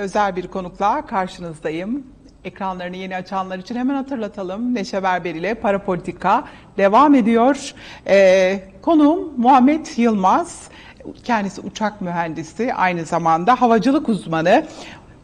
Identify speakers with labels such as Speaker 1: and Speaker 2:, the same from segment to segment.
Speaker 1: özel bir konukla karşınızdayım. Ekranlarını yeni açanlar için hemen hatırlatalım. Neşe Berber ile Parapolitika devam ediyor. Ee, konuğum Muhammed Yılmaz. Kendisi uçak mühendisi, aynı zamanda havacılık uzmanı.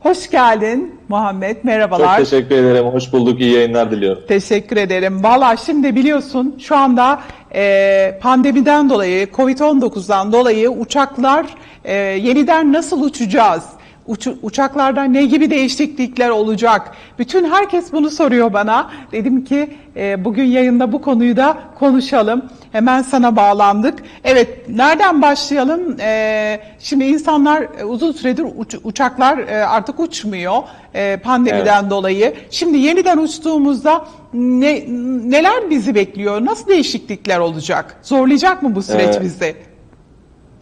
Speaker 1: Hoş geldin Muhammed, merhabalar.
Speaker 2: Çok teşekkür ederim. Hoş bulduk. İyi yayınlar diliyorum.
Speaker 1: Teşekkür ederim. Valla şimdi biliyorsun şu anda e, pandemiden dolayı, Covid-19'dan dolayı uçaklar e, yeniden nasıl uçacağız? Uçu- uçaklarda ne gibi değişiklikler olacak? Bütün herkes bunu soruyor bana. Dedim ki e, bugün yayında bu konuyu da konuşalım. Hemen sana bağlandık. Evet, nereden başlayalım? E, şimdi insanlar e, uzun süredir uç- uçaklar e, artık uçmuyor e, pandemiden dolayı. Şimdi yeniden uçtuğumuzda ne, neler bizi bekliyor? Nasıl değişiklikler olacak? Zorlayacak mı bu süreç
Speaker 2: Ee,
Speaker 1: bizi?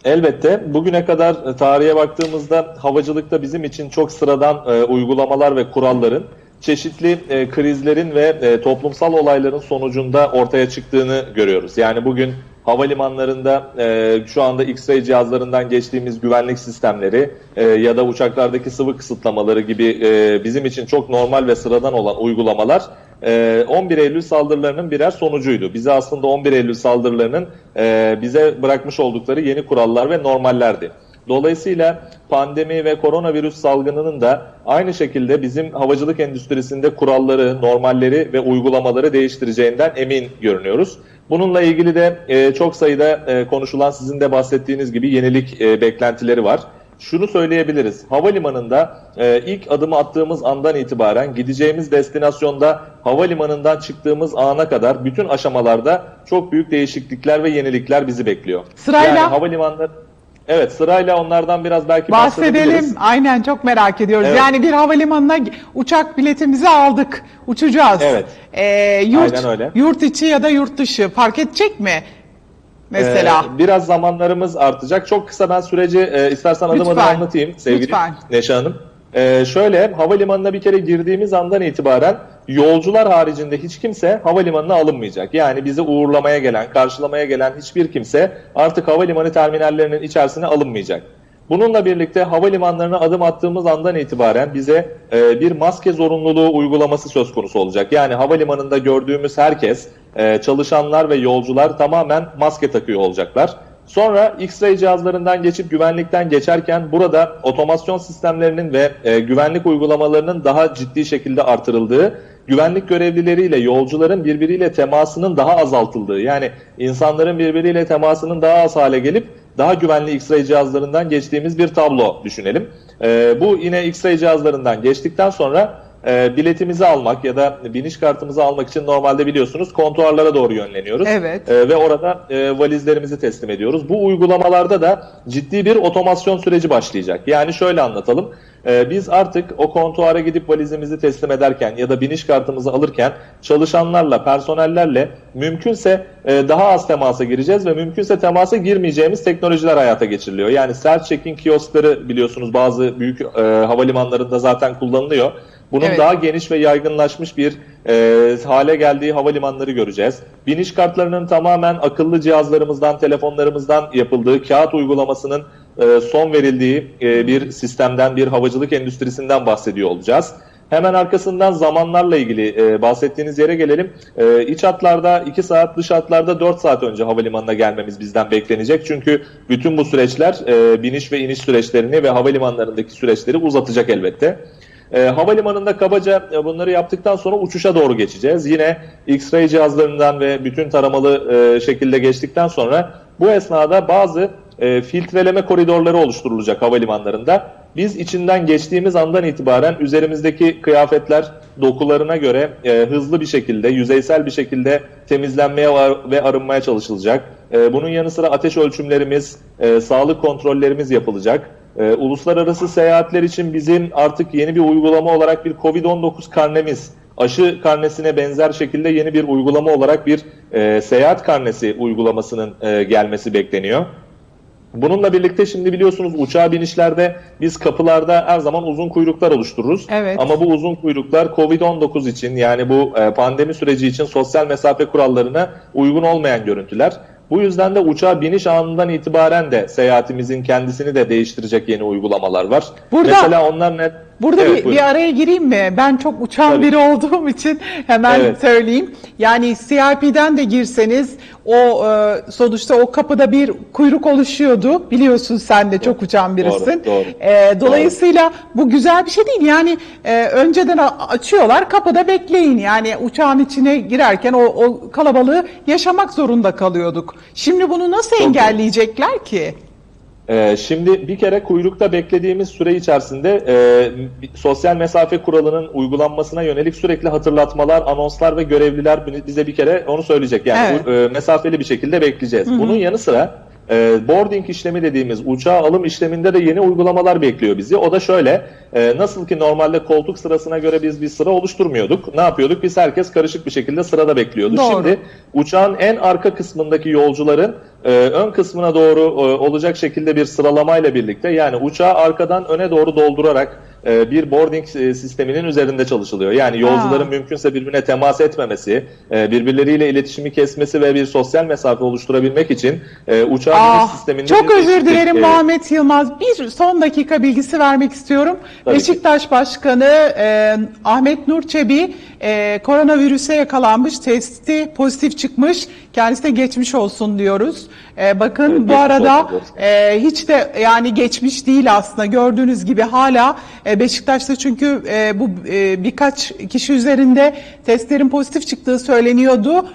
Speaker 2: Elbette bugüne kadar e, tarihe baktığımızda havacılıkta bizim için çok sıradan e, uygulamalar ve kuralların çeşitli e, krizlerin ve e, toplumsal olayların sonucunda ortaya çıktığını görüyoruz. Yani bugün havalimanlarında e, şu anda X-ray cihazlarından geçtiğimiz güvenlik sistemleri e, ya da uçaklardaki sıvı kısıtlamaları gibi e, bizim için çok normal ve sıradan olan uygulamalar 11 Eylül saldırılarının birer sonucuydu. Bize aslında 11 Eylül saldırılarının e, bize bırakmış oldukları yeni kurallar ve normallerdi. Dolayısıyla pandemi ve koronavirüs salgınının da aynı şekilde bizim havacılık endüstrisinde kuralları, normalleri ve uygulamaları değiştireceğinden emin görünüyoruz. Bununla ilgili de e, çok sayıda e, konuşulan sizin de bahsettiğiniz gibi yenilik beklentileri var. Şunu söyleyebiliriz. Havalimanında e, ilk adımı attığımız andan itibaren gideceğimiz destinasyonda havalimanından çıktığımız ana kadar bütün aşamalarda çok büyük değişiklikler ve yenilikler bizi bekliyor.
Speaker 1: Sırayla-
Speaker 2: Yani havalimanları Evet sırayla onlardan biraz belki
Speaker 1: Bahsedelim. Aynen çok merak ediyoruz.
Speaker 2: Evet.
Speaker 1: Yani bir havalimanına uçak biletimizi aldık. Uçacağız.
Speaker 2: Evet.
Speaker 1: Ee, yurt,
Speaker 2: Aynen öyle.
Speaker 1: yurt içi ya da yurt dışı fark edecek mi? Mesela.
Speaker 2: Ee, biraz zamanlarımız artacak. Çok kısa ben süreci e, istersen adım adım
Speaker 1: Lütfen.
Speaker 2: anlatayım sevgili
Speaker 1: Lütfen.
Speaker 2: Neşe Hanım. Ee, şöyle havalimanına bir kere girdiğimiz andan itibaren yolcular haricinde hiç kimse havalimanına alınmayacak. Yani bizi uğurlamaya gelen, karşılamaya gelen hiçbir kimse artık havalimanı terminallerinin içerisine alınmayacak. Bununla birlikte havalimanlarına adım attığımız andan itibaren bize e, bir maske zorunluluğu uygulaması söz konusu olacak. Yani havalimanında gördüğümüz herkes, e, çalışanlar ve yolcular tamamen maske takıyor olacaklar. Sonra X-ray cihazlarından geçip güvenlikten geçerken burada otomasyon sistemlerinin ve e, güvenlik uygulamalarının daha ciddi şekilde artırıldığı, güvenlik görevlileriyle yolcuların birbiriyle temasının daha azaltıldığı, yani insanların birbiriyle temasının daha az hale gelip daha güvenli X-ray cihazlarından geçtiğimiz bir tablo düşünelim. E, bu yine X-ray cihazlarından geçtikten sonra e, biletimizi almak ya da biniş kartımızı almak için normalde biliyorsunuz kontuarlara doğru yönleniyoruz.
Speaker 1: Evet.
Speaker 2: E, ve orada e, valizlerimizi teslim ediyoruz. Bu uygulamalarda da ciddi bir otomasyon süreci başlayacak. Yani şöyle anlatalım. E, biz artık o kontuara gidip valizimizi teslim ederken ya da biniş kartımızı alırken çalışanlarla, personellerle mümkünse e, daha az temasa gireceğiz ve mümkünse temasa girmeyeceğimiz teknolojiler hayata geçiriliyor. Yani self-check-in kioskları biliyorsunuz bazı büyük e, havalimanlarında zaten kullanılıyor. Bunun
Speaker 1: Evet.
Speaker 2: daha geniş ve yaygınlaşmış bir e, hale geldiği havalimanları göreceğiz. Biniş kartlarının tamamen akıllı cihazlarımızdan, telefonlarımızdan yapıldığı kağıt uygulamasının e, son verildiği e, bir sistemden, bir havacılık endüstrisinden bahsediyor olacağız. Hemen arkasından zamanlarla ilgili e, bahsettiğiniz yere gelelim. E, iç hatlarda 2 saat, dış hatlarda 4 saat önce havalimanına gelmemiz bizden beklenecek. Çünkü bütün bu süreçler e, biniş ve iniş süreçlerini ve havalimanlarındaki süreçleri uzatacak elbette. E, havalimanında kabaca e, bunları yaptıktan sonra uçuşa doğru geçeceğiz. Yine X-ray cihazlarından ve bütün taramalı e, şekilde geçtikten sonra bu esnada bazı e, filtreleme koridorları oluşturulacak havalimanlarında. Biz içinden geçtiğimiz andan itibaren üzerimizdeki kıyafetler dokularına göre e, hızlı bir şekilde, yüzeysel bir şekilde temizlenmeye ve arınmaya çalışılacak. E, bunun yanı sıra ateş ölçümlerimiz, e, sağlık kontrollerimiz yapılacak. Ee, uluslararası seyahatler için bizim artık yeni bir uygulama olarak bir Covid-19 karnemiz, aşı karnesine benzer şekilde yeni bir uygulama olarak bir e, seyahat karnesi uygulamasının e, gelmesi bekleniyor. Bununla birlikte şimdi biliyorsunuz uçağa binişlerde biz kapılarda her zaman uzun kuyruklar oluştururuz.
Speaker 1: Evet.
Speaker 2: Ama bu uzun kuyruklar Covid-19 için yani bu e, pandemi süreci için sosyal mesafe kurallarına uygun olmayan görüntüler. Bu yüzden de uçağa biniş anından itibaren de seyahatimizin kendisini de değiştirecek yeni uygulamalar var.
Speaker 1: Burada-
Speaker 2: Mesela onlar ne?
Speaker 1: Burada
Speaker 2: Evet,
Speaker 1: bir,
Speaker 2: buyurun.
Speaker 1: bir araya gireyim mi? Ben çok uçan
Speaker 2: Tabii.
Speaker 1: biri olduğum için hemen
Speaker 2: Evet.
Speaker 1: söyleyeyim. Yani CIP'den de girseniz o e, sonuçta o kapıda bir kuyruk oluşuyordu. Biliyorsun sen de çok uçan birisin.
Speaker 2: doğru.
Speaker 1: E, dolayısıyla bu güzel bir şey değil. Yani e, önceden açıyorlar kapıda bekleyin. Yani uçağın içine girerken o, o kalabalığı yaşamak zorunda kalıyorduk. Şimdi bunu nasıl
Speaker 2: doğru.
Speaker 1: engelleyecekler ki?
Speaker 2: Ee, şimdi bir kere kuyrukta beklediğimiz süre içerisinde e, sosyal mesafe kuralının uygulanmasına yönelik sürekli hatırlatmalar, anonslar ve görevliler bi- bize bir kere onu söyleyecek. Yani
Speaker 1: Evet.
Speaker 2: e, mesafeli bir şekilde bekleyeceğiz. Bunun yanı sıra e, boarding işlemi dediğimiz uçağa alım işleminde de yeni uygulamalar bekliyor bizi. O da şöyle, e, nasıl ki normalde koltuk sırasına göre biz bir sıra oluşturmuyorduk. Ne yapıyorduk? Biz herkes karışık bir şekilde sırada bekliyordu.
Speaker 1: Doğru.
Speaker 2: Şimdi uçağın en arka kısmındaki yolcuların e, ön kısmına doğru e, olacak şekilde bir sıralamayla birlikte yani uçağı arkadan öne doğru doldurarak e, bir boarding e, sisteminin üzerinde çalışılıyor. Yani yolcuların
Speaker 1: Aa.
Speaker 2: mümkünse birbirine temas etmemesi, e, birbirleriyle iletişimi kesmesi ve bir sosyal mesafe oluşturabilmek için e, uçağın
Speaker 1: Ah,
Speaker 2: sisteminde
Speaker 1: çok özür
Speaker 2: değişiklik,
Speaker 1: dilerim
Speaker 2: e,
Speaker 1: Muhammed Yılmaz. Bir son dakika bilgisi vermek istiyorum.
Speaker 2: Tabii ki.
Speaker 1: Beşiktaş Başkanı e, Ahmet Nur Çebi e, koronavirüse yakalanmış, testi pozitif çıkmış. Kendisine geçmiş olsun diyoruz. E, bakın
Speaker 2: Evet,
Speaker 1: bu arada e, hiç de yani geçmiş değil aslında. Gördüğünüz gibi hala e, Beşiktaş'ta çünkü e, bu e, birkaç kişi üzerinde testlerin pozitif çıktığı söyleniyordu.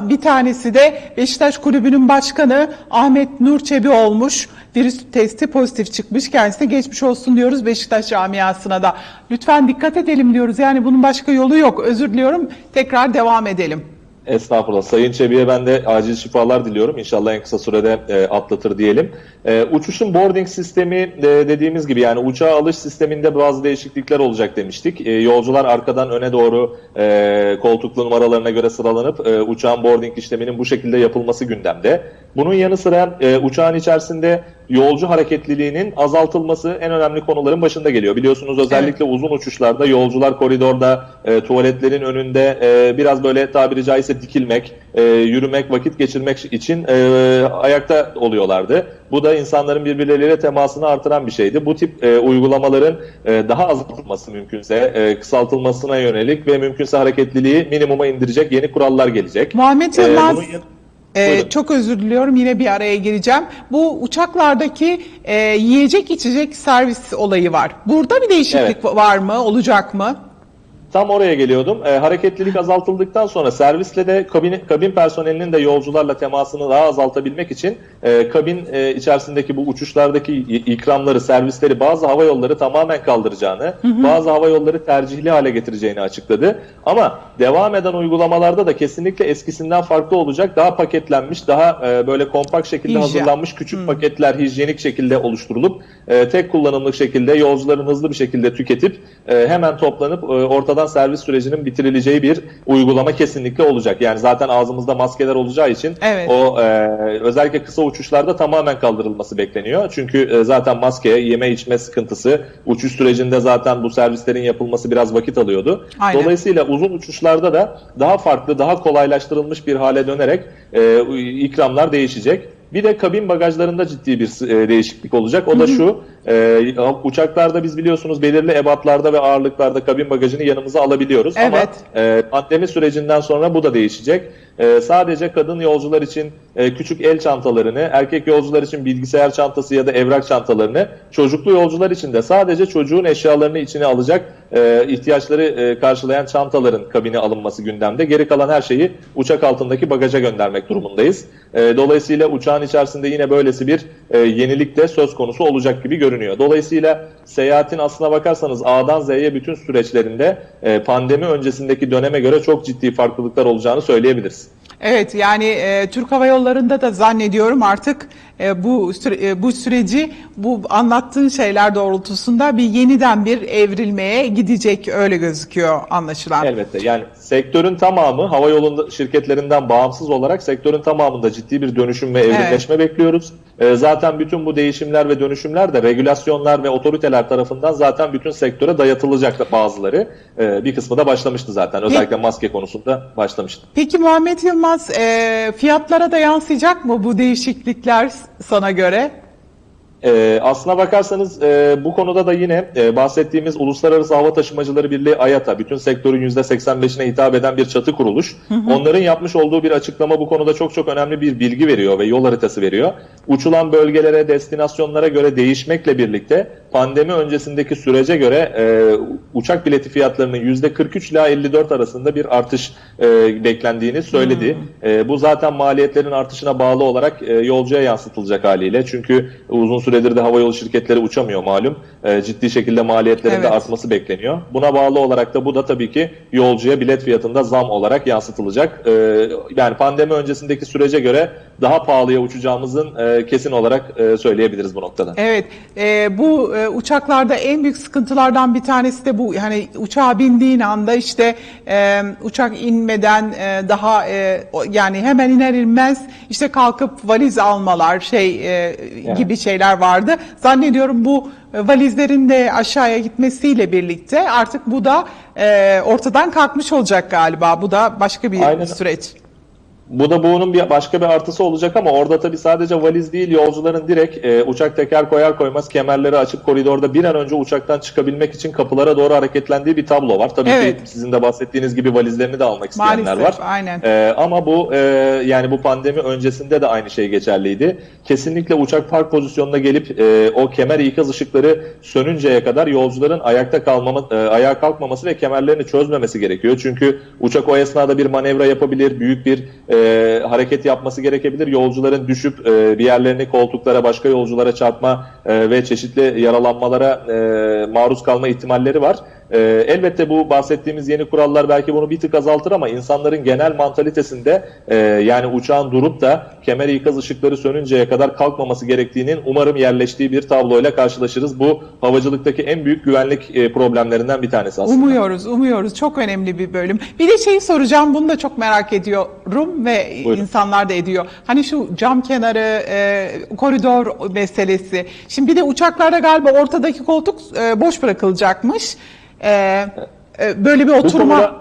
Speaker 1: Bir tanesi de Beşiktaş Kulübü'nün başkanı Ahmet Nur Çebi olmuş. Virüs testi pozitif çıkmış. Kendisine geçmiş olsun diyoruz Beşiktaş camiasına da. Lütfen dikkat edelim diyoruz. Yani bunun başka yolu yok. Özür diliyorum. Tekrar devam edelim.
Speaker 2: Estağfurullah. Sayın Çebi'ye ben de acil şifalar diliyorum. İnşallah en kısa sürede e, atlatır diyelim. E, uçuşun boarding sistemi e, dediğimiz gibi yani uçağa alış sisteminde bazı değişiklikler olacak demiştik. E, yolcular arkadan öne doğru e, koltuklu numaralarına göre sıralanıp e, uçağın boarding işleminin bu şekilde yapılması gündemde. Bunun yanı sıra e, uçağın içerisinde yolcu hareketliliğinin azaltılması en önemli konuların başında geliyor. Biliyorsunuz özellikle uzun uçuşlarda yolcular koridorda, e, tuvaletlerin önünde e, biraz böyle tabiri caizse dikilmek, e, yürümek, vakit geçirmek için e, ayakta oluyorlardı. Bu da insanların birbirleriyle temasını artıran bir şeydi. Bu tip e, uygulamaların e, daha azaltılması mümkünse, e, kısaltılmasına yönelik ve mümkünse hareketliliği minimuma indirecek yeni kurallar gelecek.
Speaker 1: Muhammed Yılmaz, e,
Speaker 2: Buyurun.
Speaker 1: çok özür diliyorum yine bir araya gireceğim. Bu uçaklardaki e, yiyecek içecek servis olayı var. Burada bir değişiklik var mı, olacak mı?
Speaker 2: Tam oraya geliyordum. E, hareketlilik azaltıldıktan sonra servisle de kabin, kabin personelinin de yolcularla temasını daha azaltabilmek için e, kabin e, içerisindeki bu uçuşlardaki ikramları, servisleri bazı hava yolları tamamen kaldıracağını, bazı hava yolları tercihli hale getireceğini açıkladı. Ama devam eden uygulamalarda da kesinlikle eskisinden farklı olacak. Daha paketlenmiş, daha e, böyle kompakt şekilde
Speaker 1: Hijyen.
Speaker 2: hazırlanmış küçük paketler hijyenik şekilde oluşturulup e, tek kullanımlık şekilde yolcuların hızlı bir şekilde tüketip e, hemen toplanıp e, ortadan servis sürecinin bitirileceği bir uygulama kesinlikle olacak. Yani zaten ağzımızda maskeler olacağı için
Speaker 1: Evet.
Speaker 2: o e, özellikle kısa uçuşlarda tamamen kaldırılması bekleniyor. Çünkü e, zaten maske, yeme içme sıkıntısı uçuş sürecinde zaten bu servislerin yapılması biraz vakit alıyordu.
Speaker 1: Aynen.
Speaker 2: Dolayısıyla uzun uçuşlarda da daha farklı, daha kolaylaştırılmış bir hale dönerek e, ikramlar değişecek. Bir de kabin bagajlarında ciddi bir e, değişiklik olacak. O da şu, e, uçaklarda biz biliyorsunuz belirli ebatlarda ve ağırlıklarda kabin bagajını yanımıza alabiliyoruz. Ama
Speaker 1: Evet.
Speaker 2: e, pandemi sürecinden sonra bu da değişecek. E, sadece kadın yolcular için e, küçük el çantalarını, erkek yolcular için bilgisayar çantası ya da evrak çantalarını, çocuklu yolcular için de sadece çocuğun eşyalarını içine alacak e, ihtiyaçları e, karşılayan çantaların kabine alınması gündemde. Geri kalan her şeyi uçak altındaki bagaja göndermek durumundayız. E, dolayısıyla uçağın içerisinde yine böylesi bir e, yenilik de söz konusu olacak gibi görünüyor. Dolayısıyla seyahatin aslına bakarsanız A'dan Z'ye bütün süreçlerinde e, pandemi öncesindeki döneme göre çok ciddi farklılıklar olacağını söyleyebiliriz.
Speaker 1: Evet yani e, Türk Hava Yolları'nda da zannediyorum artık e, bu süre- e, bu süreci bu anlattığın şeyler doğrultusunda bir yeniden bir evrilmeye gidecek öyle gözüküyor anlaşılan.
Speaker 2: Elbette yani sektörün tamamı hava yolunda şirketlerinden bağımsız olarak sektörün tamamında ciddi bir dönüşüm ve evrimleşme bekliyoruz. Ee, zaten bütün bu değişimler ve dönüşümler de regülasyonlar ve otoriteler tarafından zaten bütün sektöre dayatılacak bazıları. Bir kısmı da başlamıştı zaten. Özellikle maske konusunda başlamıştı.
Speaker 1: Peki Muhammed Yılmaz e, fiyatlara da yansıyacak mı bu değişiklikler sana göre?
Speaker 2: Ee, aslına bakarsanız e, bu konuda da yine e, bahsettiğimiz Uluslararası Hava Taşımacıları Birliği IATA, bütün sektörün %85'ine hitap eden bir çatı kuruluş. Onların yapmış olduğu bir açıklama bu konuda çok çok önemli bir bilgi veriyor ve yol haritası veriyor. Uçulan bölgelere, destinasyonlara göre değişmekle birlikte pandemi öncesindeki sürece göre e, uçak bileti fiyatlarının %43 ila 54 arasında bir artış e, beklendiğini söyledi. E, bu zaten maliyetlerin artışına bağlı olarak e, yolcuya yansıtılacak haliyle. Çünkü uzun süredir de havayolu şirketleri uçamıyor malum. E, ciddi şekilde maliyetlerin de
Speaker 1: Evet.
Speaker 2: artması bekleniyor. Buna bağlı olarak da bu da tabii ki yolcuya bilet fiyatında zam olarak yansıtılacak. E, yani pandemi öncesindeki sürece göre daha pahalıya uçacağımızın e, kesin olarak e, söyleyebiliriz bu noktada.
Speaker 1: Evet, e, bu e, uçaklarda en büyük sıkıntılardan bir tanesi de bu. Yani uçağa bindiğin anda işte e, uçak inmeden e, daha e, yani hemen iner inmez işte kalkıp valiz almalar şey e, gibi şeyler vardı. Zannediyorum bu e, valizlerin de aşağıya gitmesiyle birlikte artık bu da e, ortadan kalkmış olacak galiba. Bu da başka bir
Speaker 2: Aynen.
Speaker 1: süreç.
Speaker 2: Bu da bunun bir başka bir artısı olacak ama orada tabii sadece valiz değil yolcuların direkt e, uçak teker koyar koymaz kemerleri açıp koridorda bir an önce uçaktan çıkabilmek için kapılara doğru hareketlendiği bir tablo var. Tabii
Speaker 1: Evet.
Speaker 2: ki sizin de bahsettiğiniz gibi valizlerini de almak isteyenler
Speaker 1: Maalesef,
Speaker 2: var.
Speaker 1: aynen.
Speaker 2: E, ama bu e, yani bu pandemi öncesinde de aynı şey geçerliydi. Kesinlikle uçak park pozisyonuna gelip e, o kemer ikaz ışıkları sönünceye kadar yolcuların ayakta kalmama, e, ayağa kalkmaması ve kemerlerini çözmemesi gerekiyor. Çünkü uçak o esnada bir manevra yapabilir, büyük bir e, hareket yapması gerekebilir. Yolcuların düşüp e, bir yerlerini koltuklara, başka yolculara çarpma e, ve çeşitli yaralanmalara e, maruz kalma ihtimalleri var. E, elbette bu bahsettiğimiz yeni kurallar belki bunu bir tık azaltır ama insanların genel mantalitesinde e, yani uçağın durup da kemer ikaz ışıkları sönünceye kadar kalkmaması gerektiğinin umarım yerleştiği bir tabloyla karşılaşırız. Bu havacılıktaki en büyük güvenlik e, problemlerinden bir tanesi aslında.
Speaker 1: Umuyoruz, umuyoruz. Çok önemli bir bölüm. Bir de şeyi soracağım, bunu da çok merak ediyorum ve
Speaker 2: Buyurun.
Speaker 1: insanlar da ediyor. Hani şu cam kenarı, e, koridor meselesi. Şimdi bir de uçaklarda galiba ortadaki koltuk e, boş bırakılacakmış. E, e, böyle bir
Speaker 2: Bu
Speaker 1: oturma...
Speaker 2: konuda,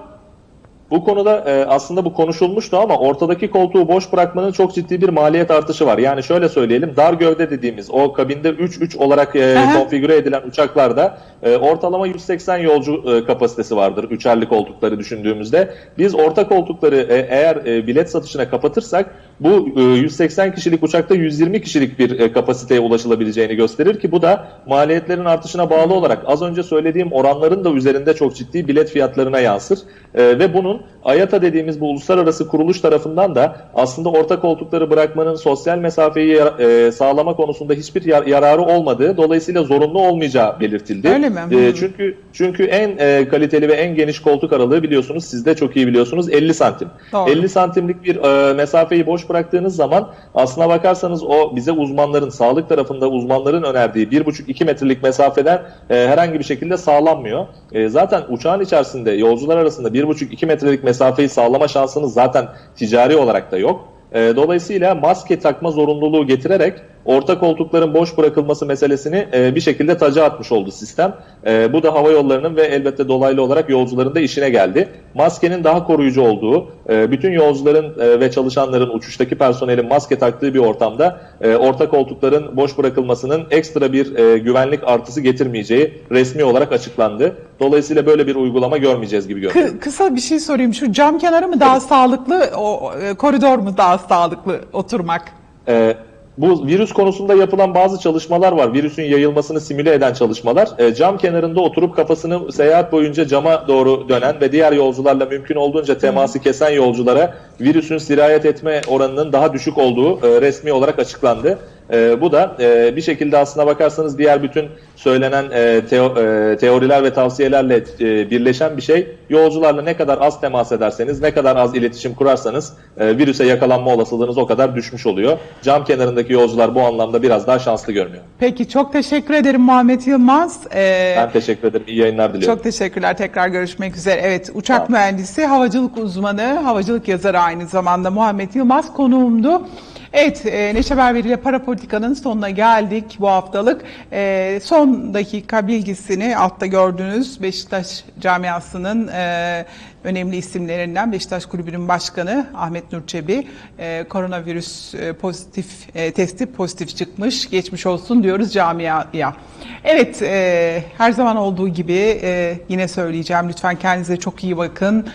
Speaker 2: bu konuda e, aslında bu konuşulmuştu ama ortadaki koltuğu boş bırakmanın çok ciddi bir maliyet artışı var. Yani şöyle söyleyelim dar gövde dediğimiz o kabinde 3-3 olarak e, konfigüre edilen uçaklarda e, ortalama 180 yolcu e, kapasitesi vardır üçerli koltukları düşündüğümüzde. Biz orta koltukları e, eğer e, bilet satışına kapatırsak bu e, 180 kişilik uçakta 120 kişilik bir e, kapasiteye ulaşılabileceğini gösterir ki bu da maliyetlerin artışına bağlı olarak az önce söylediğim oranların da üzerinde çok ciddi bilet fiyatlarına yansır. E, ve bunun IATA dediğimiz bu uluslararası kuruluş tarafından da aslında orta koltukları bırakmanın sosyal mesafeyi e, sağlama konusunda hiçbir yar- yararı olmadığı dolayısıyla zorunlu olmayacağı belirtildi.
Speaker 1: Öyle mi?
Speaker 2: E, çünkü çünkü en e, kaliteli ve en geniş koltuk aralığı biliyorsunuz siz de çok iyi biliyorsunuz 50 santim.
Speaker 1: Doğru.
Speaker 2: 50 santimlik bir e, mesafeyi boş bıraktığınız zaman aslına bakarsanız o bize uzmanların sağlık tarafında uzmanların önerdiği 1,5-2 metrelik mesafeden e, herhangi bir şekilde sağlanmıyor. E, zaten uçağın içerisinde yolcular arasında 1,5-2 metrelik mesafeyi sağlama şansınız zaten ticari olarak da yok. E, dolayısıyla maske takma zorunluluğu getirerek orta koltukların boş bırakılması meselesini e, bir şekilde taca atmış oldu sistem. E, bu da hava yollarının ve elbette dolaylı olarak yolcuların da işine geldi. Maskenin daha koruyucu olduğu, e, bütün yolcuların e, ve çalışanların, uçuştaki personelin maske taktığı bir ortamda e, orta koltukların boş bırakılmasının ekstra bir e, güvenlik artısı getirmeyeceği resmi olarak açıklandı. Dolayısıyla böyle bir uygulama görmeyeceğiz gibi görünüyor.
Speaker 1: Kı- kısa bir şey sorayım. Şu cam kenarı mı daha sağlıklı, o e, koridor mu daha sağlıklı oturmak?
Speaker 2: Ee, bu virüs konusunda yapılan bazı çalışmalar var. Virüsün yayılmasını simüle eden çalışmalar. Ee, cam kenarında oturup kafasını seyahat boyunca cama doğru dönen ve diğer yolcularla mümkün olduğunca teması kesen yolculara virüsün sirayet etme oranının daha düşük olduğu e, resmi olarak açıklandı. E, bu da e, bir şekilde aslına bakarsanız diğer bütün söylenen e, teo- e, teoriler ve tavsiyelerle e, birleşen bir şey. Yolcularla ne kadar az temas ederseniz, ne kadar az iletişim kurarsanız e, virüse yakalanma olasılığınız o kadar düşmüş oluyor. Cam kenarındaki yolcular bu anlamda biraz daha şanslı görünüyor.
Speaker 1: Peki çok teşekkür ederim Muhammed Yılmaz. E,
Speaker 2: Ben teşekkür ederim. İyi yayınlar diliyorum.
Speaker 1: Çok teşekkürler. Tekrar görüşmek üzere. Evet, uçak
Speaker 2: ol.
Speaker 1: mühendisi, havacılık uzmanı, havacılık yazarı aynı zamanda Muhammed Yılmaz konuğumdu. Evet, e, Neşe Berber ile para politikanın sonuna geldik bu haftalık. E, son dakika bilgisini altta gördüğünüz Beşiktaş camiasının e, önemli isimlerinden Beşiktaş Kulübü'nün başkanı Ahmet Nur Çebi e, koronavirüs pozitif testi pozitif çıkmış. Geçmiş olsun diyoruz camiaya. Evet, her zaman olduğu gibi yine söyleyeceğim. Lütfen kendinize çok iyi bakın.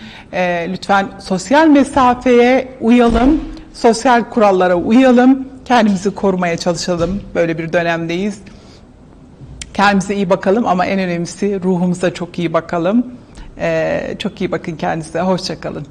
Speaker 1: Lütfen sosyal mesafeye uyalım. Sosyal kurallara uyalım. Kendimizi korumaya çalışalım. Böyle bir dönemdeyiz. Kendimize iyi bakalım ama en önemlisi ruhumuza çok iyi bakalım. Ee, çok iyi bakın kendinize. Hoşçakalın.